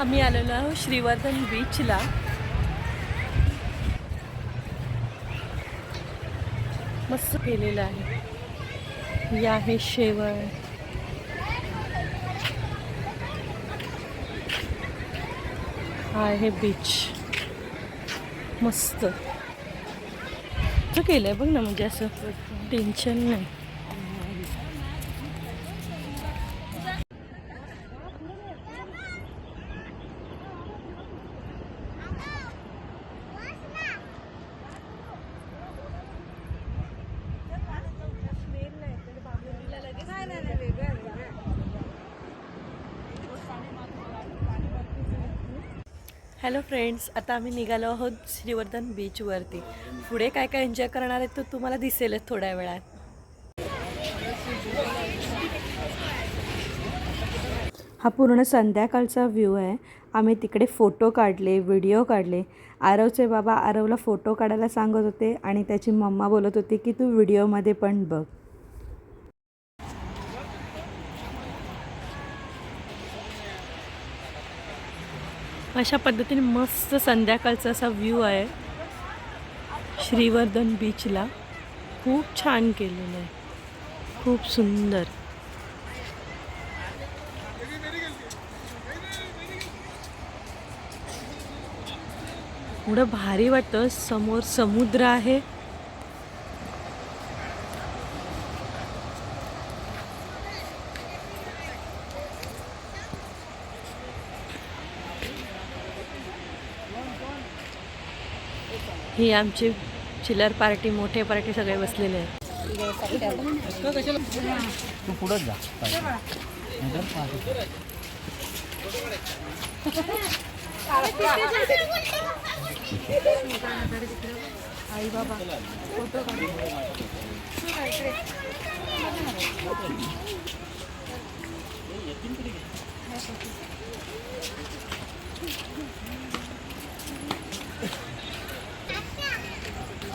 आम्ही आलेलो आहोत श्रीवर्धन बीचला मस्त केलेलं आहे. या आहे शेवळ हा आहे बीच मस्त. केलं आहे बघ ना म्हणजे असं टेन्शन नाही. हॅलो फ्रेंड्स आता आम्ही निघालो आहोत श्रीवर्धन बीचवरती पुढे काय काय एन्जॉय करणार आहे तो तुम्हाला दिसेलच थोड्या वेळात. हा पूर्ण संध्याकाळचा व्ह्यू आहे. आम्ही तिकडे फोटो काढले व्हिडिओ काढले. आरवचे बाबा आरवला फोटो काढायला सांगत होते आणि त्याची मम्मा बोलत होती की तू व्हिडिओमध्ये पण बघ. अशा पद्धतीने मस्त संध्याकाळचा असा व्ह्यू आहे. श्रीवर्धन बीचला खूप छान केलेलं आहे. खूप सुंदर. एवढं भारी वाटतं. समोर समुद्र आहे. ही आमची चिलर पार्टी मोठे पार्टी सगळे बसलेले आहेत. तू पुढंच जा आई बाबा फोटो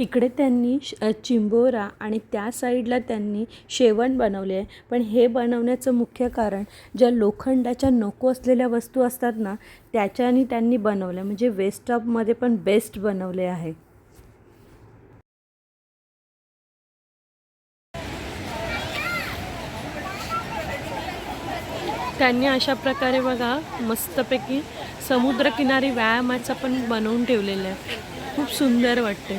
इकडे त्यांनी श- चिंबोरा आणि त्या साईडला त्यांनी शेवण बनवले आहे. पण हे बनवण्याचं मुख्य कारण ज्या लोखंडाच्या नको असलेल्या वस्तू असतात ना त्याच्यानी त्यांनी बनवलं म्हणजे वेस्ट ऑफमध्ये पण बेस्ट बनवले आहे. त्यांनी अशा प्रकारे बघा मस्तपैकी समुद्रकिनारी व्यायामाचं पण बनवून ठेवलेलं आहे. खूप सुंदर वाटते